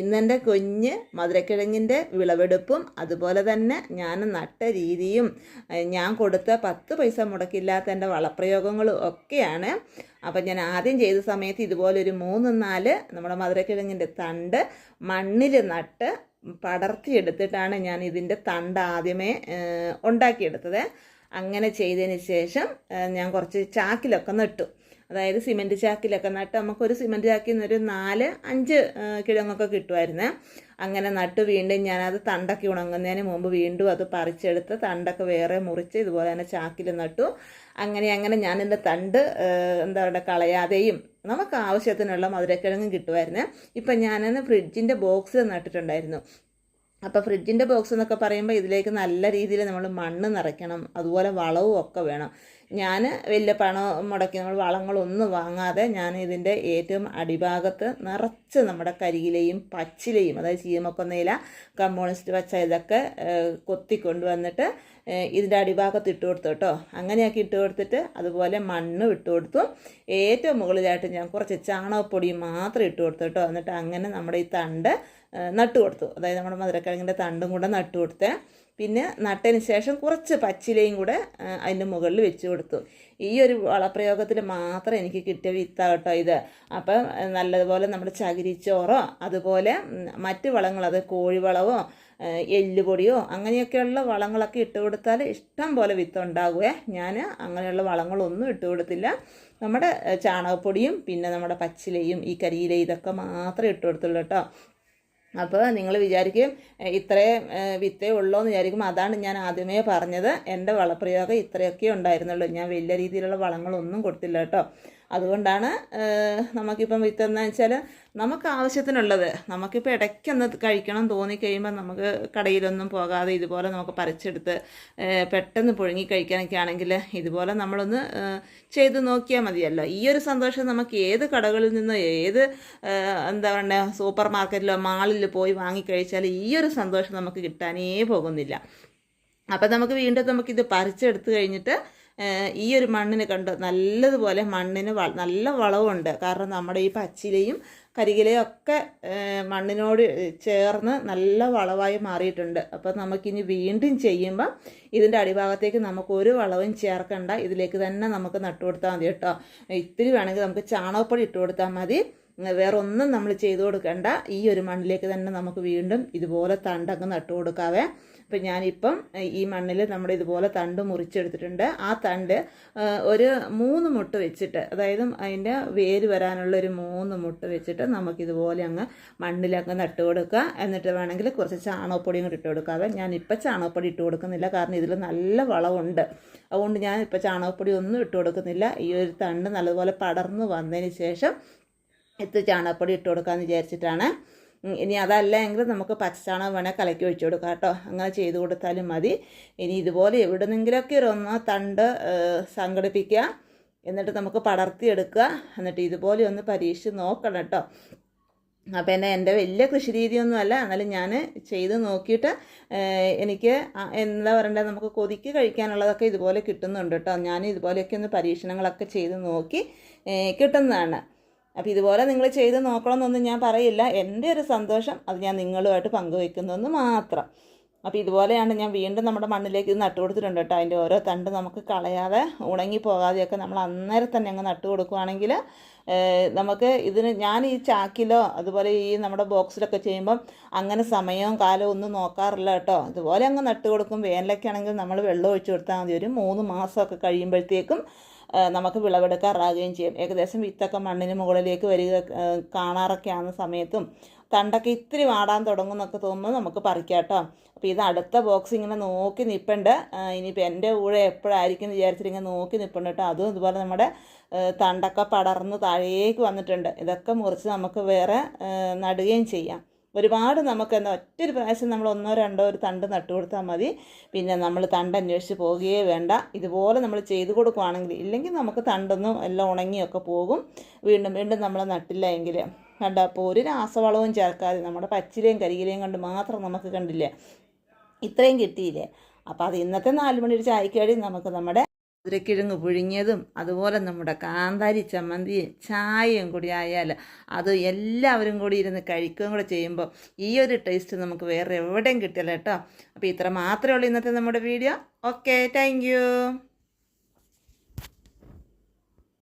ഇന്നെന്റെ കുഞ്ഞ് മധുരക്കിഴങ്ങിന്റെ വിളവെടുപ്പും അതുപോലെ തന്നെ ഞാൻ നട്ട രീതിയും ഞാൻ കൊടുത്ത പത്ത് പൈസ മുടക്കില്ലാത്ത എന്റെ വളപ്രയോഗങ്ങളും ഒക്കെയാണ്. അപ്പം ഞാൻ ആദ്യം ചെയ്ത സമയത്ത് ഇതുപോലെ ഒരു മൂന്ന് നാല് നമ്മുടെ മധുരക്കിഴങ്ങിന്റെ തണ്ട് മണ്ണിൽ നട്ട് പടർത്തിയെടുത്തിട്ടാണ് ഞാൻ ഇതിന്റെ തണ്ട് ആദ്യമേ ഉണ്ടാക്കിയെടുത്തത്. അങ്ങനെ ചെയ്തതിന് ശേഷം ഞാൻ കുറച്ച് ചാക്കിലൊക്കെ നട്ടു. അതായത് സിമെന്റ് ചാക്കിലൊക്കെ നട്ട് നമുക്കൊരു സിമെന്റ് ചാക്കിൽ നിന്നൊരു നാല് അഞ്ച് കിഴങ്ങൊക്കെ കിട്ടുമായിരുന്നേ അങ്ങനെ നട്ട് വീണ്ടും ഞാനത് തണ്ടൊക്കെ ഉണങ്ങുന്നതിന് മുമ്പ് വീണ്ടും അത് പറിച്ചെടുത്ത് തണ്ടൊക്കെ വേറെ മുറിച്ച് ഇതുപോലെ തന്നെ ചാക്കിൽ നട്ടു. അങ്ങനെ അങ്ങനെ ഞാനെന്റെ തണ്ട് എന്താ പറയുക കളയാതെയും നമുക്ക് ആവശ്യത്തിനുള്ള മധുരക്കിഴങ്ങും കിട്ടുമായിരുന്നു ഇപ്പം ഞാനന്ന് ഫ്രിഡ്ജിന്റെ ബോക്സ് നട്ടിട്ടുണ്ടായിരുന്നു. അപ്പോൾ ഫ്രിഡ്ജിന്റെ ബോക്സ് എന്നൊക്കെ പറയുമ്പോൾ ഇതിലേക്ക് നല്ല രീതിയിൽ നമ്മൾ മണ്ണ് നിറയ്ക്കണം അതുപോലെ വളവും ഒക്കെ വേണം. ഞാൻ വലിയ പണം മുടക്കി നമ്മൾ വളങ്ങളൊന്നും വാങ്ങാതെ ഞാൻ ഇതിന്റെ ഏറ്റവും അടിഭാഗത്ത് നിറച്ച് നമ്മുടെ കരിയിലെയും പച്ചിലയും അതായത് ചീമക്കൊന്നയില കമ്മ്യൂണിസ്റ്റ് പച്ച ഇതൊക്കെ കൊത്തിക്കൊണ്ടുവന്നിട്ട് ഇതിന്റെ അടിഭാഗത്ത് ഇട്ട് കൊടുത്തു കേട്ടോ. അങ്ങനെയൊക്കെ ഇട്ട് കൊടുത്തിട്ട് അതുപോലെ മണ്ണ് ഇട്ട് കൊടുത്തു. ഏറ്റവും മുകളിലായിട്ട് ഞാൻ കുറച്ച് ചാണകപ്പൊടി മാത്രം ഇട്ട് കൊടുത്തു കേട്ടോ. എന്നിട്ട് അങ്ങനെ നമ്മുടെ ഈ തണ്ട് നട്ട് കൊടുത്തു. അതായത് നമ്മുടെ മധുരക്കിഴങ്ങിന്റെ തണ്ടും കൂടെ നട്ടു കൊടുത്തേ. പിന്നെ നട്ടതിന് ശേഷം കുറച്ച് പച്ചിലയും കൂടെ അതിന്റെ മുകളിൽ വെച്ച് ഈ ഒരു വളപ്രയോഗത്തിൽ മാത്രം എനിക്ക് കിട്ടിയ വിത്താട്ടോ ഇത്. അപ്പം നല്ലതുപോലെ നമ്മുടെ ചകിരിച്ചോറോ അതുപോലെ മറ്റ് വളങ്ങൾ അത് കോഴിവളവോ എല്ലുപൊടിയോ അങ്ങനെയൊക്കെയുള്ള വളങ്ങളൊക്കെ ഇട്ട് കൊടുത്താൽ ഇഷ്ടം പോലെ വിത്ത് ഞാൻ അങ്ങനെയുള്ള വളങ്ങളൊന്നും ഇട്ട് കൊടുത്തില്ല. നമ്മുടെ ചാണകപ്പൊടിയും പിന്നെ നമ്മുടെ പച്ചിലയും ഈ കരിയിലയും ഇതൊക്കെ മാത്രമേ ഇട്ട് കൊടുത്തുള്ളൂ കേട്ടോ. അപ്പോൾ നിങ്ങൾ വിചാരിക്കും ഇത്രേ ഇത്രയും വിത്തേ ഉള്ളൂ എന്ന് വിചാരിക്കും. അതാണ് ഞാൻ ആദ്യമേ പറഞ്ഞത്. എന്റെ വളപ്രയോഗം ഇത്രയൊക്കെ ഉണ്ടായിരുന്നുള്ളൂ. ഞാൻ വലിയ രീതിയിലുള്ള വളങ്ങളൊന്നും കൊടുത്തില്ല കേട്ടോ. അതുകൊണ്ടാണ് നമുക്കിപ്പം വിത്തെന്ന് വെച്ചാൽ നമുക്ക് ആവശ്യത്തിനുള്ളത്. നമുക്കിപ്പോൾ ഇടയ്ക്കൊന്ന് കഴിക്കണം തോന്നിക്കഴിയുമ്പോൾ നമുക്ക് കടയിലൊന്നും പോകാതെ ഇതുപോലെ നമുക്ക് പറിച്ചെടുത്ത് പെട്ടെന്ന് പുഴുങ്ങി കഴിക്കാനൊക്കെ ആണെങ്കിൽ ഇതുപോലെ നമ്മളൊന്ന് ചെയ്ത് നോക്കിയാൽ മതിയല്ലോ. ഈ ഒരു സന്തോഷം നമുക്ക് ഏത് കടകളിൽ നിന്നോ ഏത് എന്താ പറയുക സൂപ്പർ മാർക്കറ്റിലോ മാളിൽ പോയി വാങ്ങിക്കഴിച്ചാൽ ഈ ഒരു സന്തോഷം നമുക്ക് കിട്ടാനേ പോകുന്നില്ല. അപ്പം നമുക്ക് വീണ്ടും നമുക്കിത് പറിച്ചെടുത്ത് കഴിഞ്ഞിട്ട് ഈ ഒരു മണ്ണിന് കണ്ട് നല്ലതുപോലെ മണ്ണിന് നല്ല വളവുണ്ട്. കാരണം നമ്മുടെ ഈ പച്ചിലയും കരികിലയും ഒക്കെ മണ്ണിനോട് ചേർന്ന് നല്ല വളവായി മാറിയിട്ടുണ്ട്. അപ്പം നമുക്കിനി വീണ്ടും ചെയ്യുമ്പം ഇതിന്റെ അടിഭാഗത്തേക്ക് നമുക്ക് ഒരു വളവും ചേർക്കണ്ട. ഇതിലേക്ക് തന്നെ നമുക്ക് നട്ടു കൊടുത്താൽ മതി കേട്ടോ. ഇത്തിരി വേണമെങ്കിൽ നമുക്ക് ചാണകപ്പൊടി ഇട്ട് കൊടുത്താൽ മതി. വേറെ ഒന്നും നമ്മൾ ചെയ്തു കൊടുക്കേണ്ട. ഈ ഒരു മണ്ണിലേക്ക് തന്നെ നമുക്ക് വീണ്ടും ഇതുപോലെ തണ്ടങ്ങ് നട്ടു കൊടുക്കാവേ. അപ്പം ഞാനിപ്പം ഈ മണ്ണിൽ നമ്മൾ ഇതുപോലെ തണ്ട് മുറിച്ചെടുത്തിട്ടുണ്ട്. ആ തണ്ട് ഒരു മൂന്ന് മുട്ട് വെച്ചിട്ട് അതായത് അതിന്റെ വേര് വരാനുള്ള ഒരു മൂന്ന് മുട്ട് വെച്ചിട്ട് നമുക്കിതുപോലെ അങ്ങ് മണ്ണിലങ്ങ് നട്ടു കൊടുക്കുക. എന്നിട്ട് വേണമെങ്കിൽ കുറച്ച് ചാണകപ്പൊടിയും കൂടി ഇട്ട് കൊടുക്കാവേ. ഞാനിപ്പോൾ ചാണകപ്പൊടി ഇട്ട് കൊടുക്കുന്നില്ല. കാരണം ഇതിൽ നല്ല വളമുണ്ട് അതുകൊണ്ട് ഞാൻ ഇപ്പോൾ ചാണകപ്പൊടി ഒന്നും ഇട്ട് കൊടുക്കുന്നില്ല. ഈ ഒരു തണ്ട് നല്ലതുപോലെ പടർന്നു വന്നതിന് ശേഷം ഇത്ത് ചാണകപ്പൊടി ഇട്ട് കൊടുക്കാമെന്ന് വിചാരിച്ചിട്ടാണ്. ഇനി അതല്ല എങ്കിൽ നമുക്ക് പച്ചച്ചാണകം വേണേൽ കലക്കി ഒഴിച്ചു കൊടുക്കാം കേട്ടോ. അങ്ങനെ ചെയ്ത് കൊടുത്താലും മതി. ഇനി ഇതുപോലെ എവിടെ നിന്നെങ്കിലൊക്കെ ഒരൊന്ന് തണ്ട് സംഘടിപ്പിക്കുക. എന്നിട്ട് നമുക്ക് പടർത്തിയെടുക്കുക. എന്നിട്ട് ഇതുപോലെ ഒന്ന് പരീക്ഷിച്ച് നോക്കണം കേട്ടോ. അപ്പോൾ എന്നെ എന്റെ വലിയ കൃഷി രീതിയൊന്നുമല്ല എന്നാലും ഞാൻ ചെയ്ത് നോക്കിയിട്ട് എനിക്ക് എന്താ പറയണ്ടത് നമുക്ക് കൊതിക്ക് കഴിക്കാനുള്ളതൊക്കെ ഇതുപോലെ കിട്ടുന്നുണ്ട് കേട്ടോ. ഞാൻ ഇതുപോലെയൊക്കെ ഒന്ന് പരീക്ഷണങ്ങളൊക്കെ ചെയ്ത് നോക്കി കിട്ടുന്നതാണ്. അപ്പോൾ ഇതുപോലെ നിങ്ങൾ ചെയ്ത് നോക്കണമെന്നൊന്നും ഞാൻ പറയില്ല. എന്റെ ഒരു സന്തോഷം അത് ഞാൻ നിങ്ങളുമായിട്ട് പങ്കുവെക്കുന്നതെന്ന് മാത്രം. അപ്പോൾ ഇതുപോലെയാണ് ഞാൻ വീണ്ടും നമ്മുടെ മണ്ണിലേക്ക് ഇത് നട്ടു കൊടുത്തിട്ടുണ്ട് കേട്ടോ. അതിന്റെ ഓരോ തണ്ട് നമുക്ക് കളയാതെ ഉണങ്ങി പോകാതെയൊക്കെ നമ്മൾ അന്നേരം തന്നെ അങ്ങ് നട്ടു കൊടുക്കുകയാണെങ്കിൽ നമുക്ക് ഇതിന് ഞാൻ ഈ ചാക്കിലോ അതുപോലെ ഈ നമ്മുടെ ബോക്സിലൊക്കെ ചെയ്യുമ്പം അങ്ങനെ സമയവും കാലവും ഒന്നും നോക്കാറില്ല കേട്ടോ. ഇതുപോലെ അങ്ങ് നട്ടു കൊടുക്കും. വേനലൊക്കെ ആണെങ്കിൽ നമ്മൾ വെള്ളം ഒഴിച്ചു കൊടുത്താൽ മതി. ഒരു മൂന്ന് മാസമൊക്കെ കഴിയുമ്പോഴത്തേക്കും നമുക്ക് വിളവെടുക്കാറാകുകയും ചെയ്യും. ഏകദേശം വിത്തൊക്കെ മണ്ണിന് മുകളിലേക്ക് വരിക കാണാറൊക്കെയാണ് സമയത്തും തണ്ടൊക്കെ ഇത്തിരി വാടാൻ തുടങ്ങുന്നൊക്കെ തോന്നുമ്പോൾ നമുക്ക് പറിക്കാം കേട്ടോ. അപ്പോൾ ഇത് അടുത്ത ബോക്സ് ഇങ്ങനെ നോക്കി നിൽപ്പുണ്ട് ഇനിയിപ്പോൾ എന്റെ കൂടെ എപ്പോഴായിരിക്കും എന്ന് വിചാരിച്ചിട്ട് ഇങ്ങനെ നോക്കി നിൽപ്പുണ്ട് കേട്ടോ. അതും ഇതുപോലെ നമ്മുടെ തണ്ടൊക്കെ പടർന്ന് താഴേക്ക് വന്നിട്ടുണ്ട്. ഇതൊക്കെ മുറിച്ച് നമുക്ക് വേറെ നടുകയും ചെയ്യാം. ഒരുപാട് നമുക്ക് എന്താ ഒറ്റൊരു പ്രാവശ്യം നമ്മൾ ഒന്നോ രണ്ടോ ഒരു തണ്ട് നട്ടു കൊടുത്താൽ മതി. പിന്നെ നമ്മൾ തണ്ട് അന്വേഷിച്ച് പോകുകയേ വേണ്ട. ഇതുപോലെ നമ്മൾ ചെയ്തു കൊടുക്കുകയാണെങ്കിൽ ഇല്ലെങ്കിൽ നമുക്ക് തണ്ടൊന്നും എല്ലാം ഉണങ്ങിയൊക്കെ പോകും. വീണ്ടും വീണ്ടും നമ്മൾ നട്ടില്ല എങ്കിൽ കണ്ട അപ്പോൾ ഒരു രാസവളവും ചേർക്കാതെ നമ്മുടെ പച്ചിലയും കരിയിലയും കണ്ട് മാത്രം നമുക്ക് കണ്ടില്ലേ? ഇത്രയും കിട്ടിയില്ലേ? അപ്പോൾ അത് ഇന്നത്തെ നാല് മണി ഒരു ചായക്ക് നമുക്ക് നമ്മുടെ മധുരക്കിഴങ്ങ് പുഴുങ്ങിയതും അതുപോലെ നമ്മുടെ കാന്താരി ചമ്മന്തിയും ചായയും കൂടി ആയാൽ അത് എല്ലാവരും കൂടി ഇരുന്ന് കഴിക്കുകയും കൂടെ ചെയ്യുമ്പോൾ ഈ ഒരു ടേസ്റ്റ് നമുക്ക് വേറെ എവിടെയും കിട്ടില്ല കേട്ടോ. അപ്പോൾ ഇത്ര മാത്രമേ ഉള്ളൂ ഇന്നത്തെ നമ്മുടെ വീഡിയോ ഓക്കെ താങ്ക്